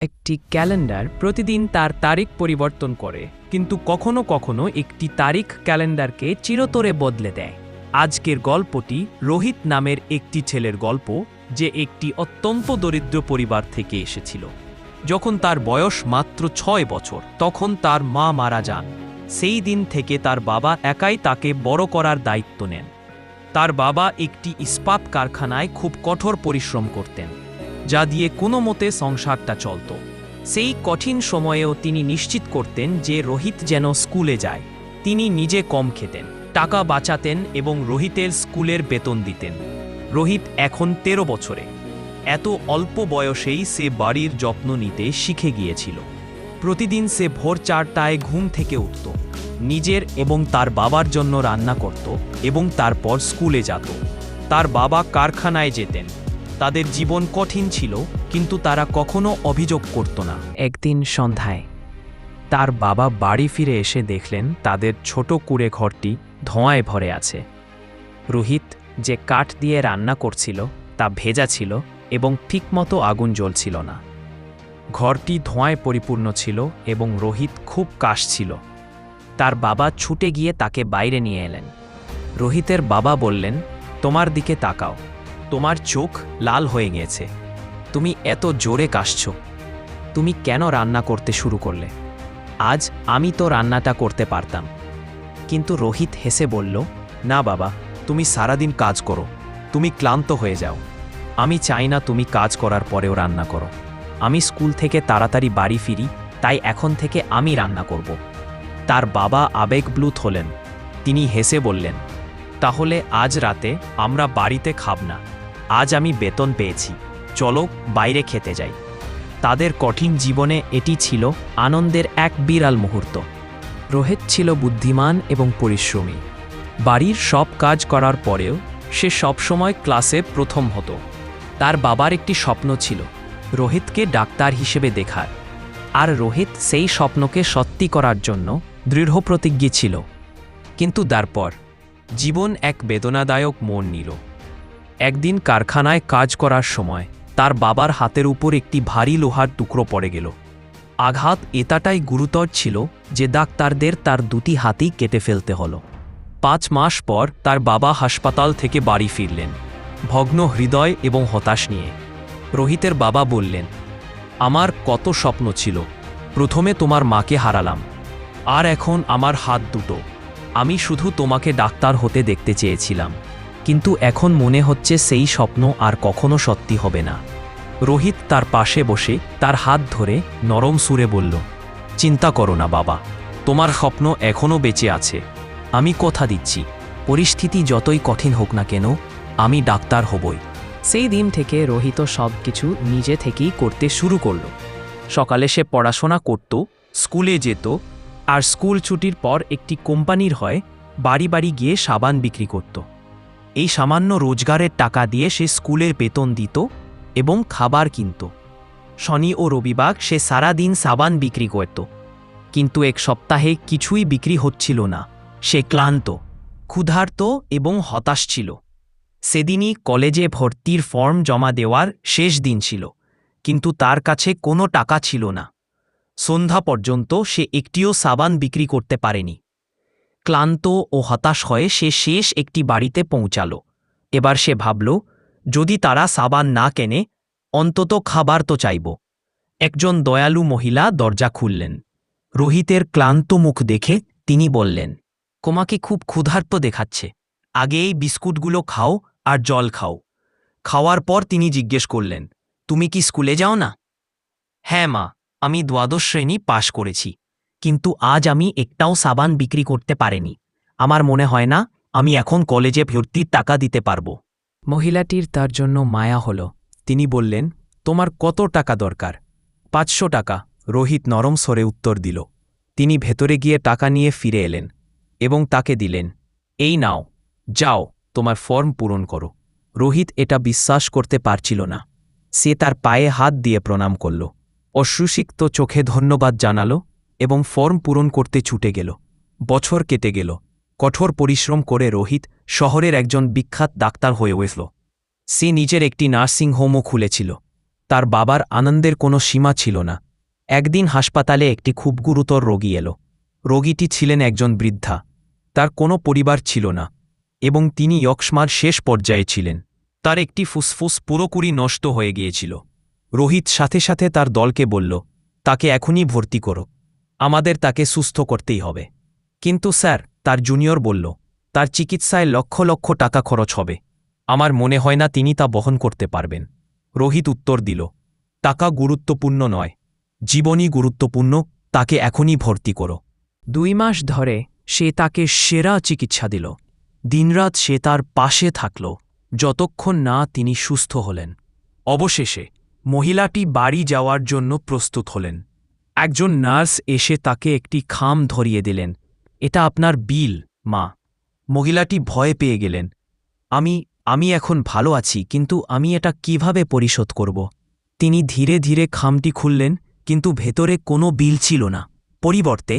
একটি ক্যালেন্ডার প্রতিদিন তার তারিখ পরিবর্তন করে, কিন্তু কখনো কখনো একটি তারিখ ক্যালেন্ডারকে চিরতরে বদলে দেয়। আজকের গল্পটি রোহিত নামের একটি ছেলের গল্প, যে একটি অত্যন্ত দরিদ্র পরিবার থেকে এসেছিল। যখন তার বয়স মাত্র ছয় বছর, তখন তার মা মারা যান। সেই দিন থেকে তার বাবা একাই তাকে বড় করার দায়িত্ব নেন। তার বাবা একটি ইস্পাত কারখানায় খুব কঠোর পরিশ্রম করতেন। যা দিয়ে কোনো মতে সংসারটা চলত। সেই কঠিন সময়েও তিনি নিশ্চিত করতেন যে রোহিত যেন স্কুলে যায়। তিনি নিজে কম খেতেন, টাকা বাঁচাতেন এবং রোহিতের স্কুলের বেতন দিতেন। রোহিত এখন তেরো বছরে। এত অল্প বয়সেই সে বাড়ির যত্ন নিতে শিখে গিয়েছিল। প্রতিদিন সে ভোর চারটায় ঘুম থেকে উঠত। নিজের এবং তার বাবার জন্য রান্না করত এবং তারপর স্কুলে যেত। তার বাবা কারখানায় যেতেন। তাদের জীবন কঠিন ছিল, কিন্তু তারা কখনো অভিযোগ করত না। একদিন সন্ধ্যায় তার বাবা বাড়ি ফিরে এসে দেখলেন তাদের ছোট কুড়ে ঘরটি ধোঁয়ায় ভরে আছে। রোহিত যে কাঠ দিয়ে রান্না করছিল, তা ভেজা ছিল এবং ঠিকমতো আগুন জ্বলছিল না। ঘরটি ধোঁয়ায় পরিপূর্ণ ছিল এবং রোহিত খুব কাশছিল তার বাবা ছুটে গিয়ে তাকে বাইরে নিয়ে এলেন। রোহিতের বাবা বললেন, তোমার দিকে তাকাও। তোমার চোখ লাল হয়ে গিয়েছে। তুমি এত জোরে কাশছ। তুমি কেন রান্না করতে শুরু করলে? আজ আমি তো রান্নাটা করতে পারতাম। কিন্তু রোহিত হেসে বলল, না বাবা, তুমি সারাদিন কাজ করো। তুমি ক্লান্ত হয়ে যাও। আমি চাই না তুমি কাজ করার পরেও রান্না করো। আমি স্কুল থেকে তাড়াতাড়ি বাড়ি ফিরি, তাই এখন থেকে আমি রান্না করব। তার বাবা আবেগব্লুত হলেন। তিনি হেসে বললেন, তাহলে আজ রাতে আমরা বাড়িতে খাব না। আজ আমি বেতন পেয়েছি। চলো বাইরে খেতে যাই। তাদের কঠিন জীবনে এটি ছিল আনন্দের এক বিরাল মুহূর্ত। রোহিত ছিল বুদ্ধিমান এবং পরিশ্রমী। বাড়ির সব কাজ করার পরেও সে সবসময় ক্লাসে প্রথম হতো। তার বাবার একটি স্বপ্ন ছিল রোহিতকে ডাক্তার হিসেবে দেখার। আর রোহিত সেই স্বপ্নকে সত্যি করার জন্য দৃঢ় প্রতিজ্ঞী ছিল। কিন্তু তারপর জীবন এক বেদনাদায়ক মন নিল। একদিন কারখানায় কাজ করার সময় তার বাবার হাতের উপর একটি ভারী লোহার টুকরো পড়ে গেল। আঘাত এতাটাই গুরুতর ছিল যে ডাক্তারদের তার দুটি হাতই কেটে ফেলতে হলো। পাঁচ মাস পর তার বাবা হাসপাতাল থেকে বাড়ি ফিরলেন, ভগ্ন হৃদয় এবং হতাশ নিয়ে। রোহিতের বাবা বললেন, আমার কত স্বপ্ন ছিল, প্রথমে তোমার মাকে হারালাম, আর এখন আমার হাত দুটো। আমি শুধু তোমাকে ডাক্তার হতে দেখতে চেয়েছিলাম। কিন্তু এখন মনে হচ্ছে সেই স্বপ্ন আর কখনো সত্যি হবে না। রোহিত তার পাশে বসে তার হাত ধরে নরম সুরে বলল, চিন্তা করো না বাবা, তোমার স্বপ্ন এখনও বেঁচে আছে। আমি কথা দিচ্ছি, পরিস্থিতি যতই কঠিন হোক না কেন, আমি ডাক্তার হবই। সেই দিন থেকে রোহিত সব কিছু নিজে থেকেই করতে শুরু করল। সকালে সে পড়াশোনা করত, স্কুলে যেত আর স্কুল ছুটির পর একটি কোম্পানির হয়, বাড়ি বাড়ি গিয়ে সাবান বিক্রি করত। এই সামান্য রোজগারের টাকা দিয়ে সে স্কুলের বেতন দিত এবং খাবার কিনত। শনি ও রবিবার সে সারা দিন সাবান বিক্রি করত। কিন্তু এক সপ্তাহে কিছুই বিক্রি হচ্ছিল না। সে ক্লান্ত, ক্ষুধার্ত এবং হতাশ ছিল। সেদিনই কলেজে ভর্তির ফর্ম জমা দেওয়ার শেষ দিন ছিল, কিন্তু তার কাছে কোনো টাকা ছিল না। সন্ধ্যা পর্যন্ত সে একটিও সাবান বিক্রি করতে পারেনি। ক্লান্ত ও হতাশ হয়ে সে শেষ একটি বাড়িতে পৌঁছাল। এবার সে ভাবল, যদি তারা সাবান না কেনে, অন্তত খাবার তো চাইব। একজন দয়ালু মহিলা দরজা খুললেন। রোহিতের ক্লান্ত মুখ দেখে তিনি বললেন, তোমাকে খুব ক্ষুধার্ত দেখাচ্ছে। আগে এই বিস্কুটগুলো খাও আর জল খাও। খাওয়ার পর তিনি জিজ্ঞেস করলেন, তুমি কি স্কুলে যাও না? হ্যাঁ মা, আমি দ্বাদশ শ্রেণি পাশ করেছি। কিন্তু আজ আমি একটাও সাবান বিক্রি করতে পারিনি। আমার মনে হয় না, আমি এখন কলেজে ভর্তির টাকা দিতে পারব। মহিলাটির তার জন্য মায়া হল। তিনি বললেন, তোমার কত টাকা দরকার? পাঁচশো টাকা, রোহিত নরম স্বরে উত্তর দিল। তিনি ভেতরে গিয়ে টাকা নিয়ে ফিরে এলেন এবং তাকে দিলেন, এই নাও, যাও, তোমার ফর্ম পূরণ করো। রোহিত এটা বিশ্বাস করতে পারছিল না। সে তার পায়ে হাত দিয়ে প্রণাম করল। অশ্রুসিক্ত চোখে ধন্যবাদ জানালো এবং ফর্ম পূরণ করতে ছুটে গেল। বছর কেটে গেল। কঠোর পরিশ্রম করে রোহিত শহরের একজন বিখ্যাত ডাক্তার হয়ে উঠল। সে নিজের একটি নার্সিং হোমও খুলেছিল। তার বাবার আনন্দের কোনো সীমা ছিল না। একদিন হাসপাতালে একটি খুব গুরুতর রোগী এলো। রোগীটি ছিলেন একজন বৃদ্ধা। তার কোনো পরিবার ছিল না এবং তিনি ইয়ক্সমার শেষ পর্যায়ে ছিলেন। তার একটি ফুসফুস পুরোপুরি নষ্ট হয়ে গিয়েছিল। রোহিত সাথে সাথে তার দলকে বলল, তাকে এখনই ভর্তি করো। আমাদের তাকে সুস্থ করতেই হবে। কিন্তু স্যার, তার জুনিয়র বলল, তার চিকিৎসায় লক্ষ লক্ষ টাকা খরচ হবে। আমার মনে হয় না তিনি তা বহন করতে পারবেন। রোহিত উত্তর দিল, টাকা গুরুত্বপূর্ণ নয়। জীবনই গুরুত্বপূর্ণ, তাকে এখনই ভর্তি করো। দুই মাস ধরে সে তাকে সেরা চিকিৎসা দিল। দিনরাত সে তার পাশে থাকল, যতক্ষণ না তিনি সুস্থ হলেন। অবশেষে মহিলাটি বাড়ি যাওয়ার জন্য প্রস্তুত হলেন। একজন নার্স এসে তাকে একটি খাম ধরিয়ে দিলেন। এটা আপনার বিল, মা। মহিলাটি ভয় পেয়ে গেলেন। আমি আমি এখন ভালো আছি, কিন্তু আমি এটা কীভাবে পরিশোধ করব? তিনি ধীরে ধীরে খামটি খুললেন, কিন্তু ভেতরে কোনো বিল ছিল না। পরিবর্তে,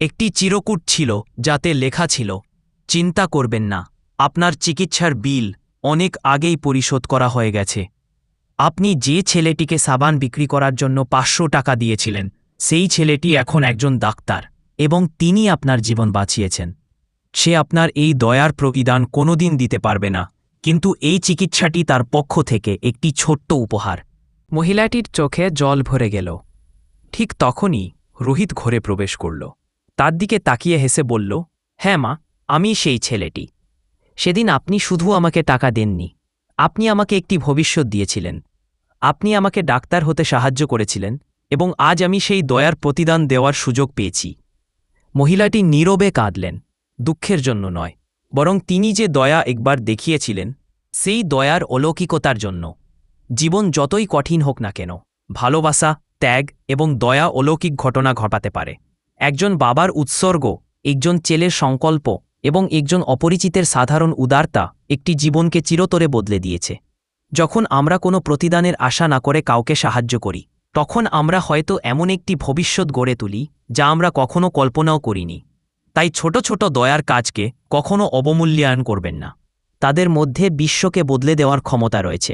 একটি চিরকুট ছিল, যাতে লেখা ছিল, চিন্তা করবেন না, আপনার চিকিৎসার বিল অনেক আগেই পরিশোধ করা হয়ে গেছে। আপনি যে ছেলেটিকে সাবান বিক্রি করার জন্য পাঁচশো টাকা দিয়েছিলেন সেই ছেলেটি এখন একজন ডাক্তার, এবং তিনি আপনার জীবন বাঁচিয়েছেন। সে আপনার এই দয়ার প্রবিধান কোনোদিন দিতে পারবে না, কিন্তু এই চিকিৎসাটি তার পক্ষ থেকে একটি ছোট্ট উপহার। মহিলাটির চোখে জল ভরে গেল। ঠিক তখনই রোহিত ঘরে প্রবেশ করল। তার দিকে তাকিয়ে হেসে বলল হ্যাঁ মা, আমি সেই ছেলেটি। সেদিন আপনি শুধু আমাকে টাকা দেননি। আপনি আমাকে একটি ভবিষ্যৎ দিয়েছিলেন। আপনি আমাকে ডাক্তার হতে সাহায্য করেছিলেন। এবং আজ আমি সেই দয়ার প্রতিদান দেওয়ার সুযোগ পেয়েছি। মহিলাটি নীরবে কাঁদলেন, দুঃখের জন্য নয়, বরং তিনি যে দয়া একবার দেখিয়েছিলেন, সেই দয়ার অলৌকিকতার জন্য। জীবন যতই কঠিন হোক না কেন, ভালোবাসা, ত্যাগ এবং দয়া অলৌকিক ঘটনা ঘটাতে পারে। একজন বাবার উৎসর্গ, একজন ছেলের সংকল্প এবং একজন অপরিচিতের সাধারণ উদারতা একটি জীবনকে চিরতরে বদলে দিয়েছে। যখন আমরা কোনো প্রতিদানের আশা না করে কাউকে সাহায্য করি তখন আমরা হয়তো এমন একটি ভবিষ্যৎ গড়ে তুলি, যা আমরা কখনো কল্পনাও করিনি। তাই ছোট ছোট দয়ার কাজকে কখনো অবমূল্যায়ন করবেন না। তাদের মধ্যে বিশ্বকে বদলে দেওয়ার ক্ষমতা রয়েছে।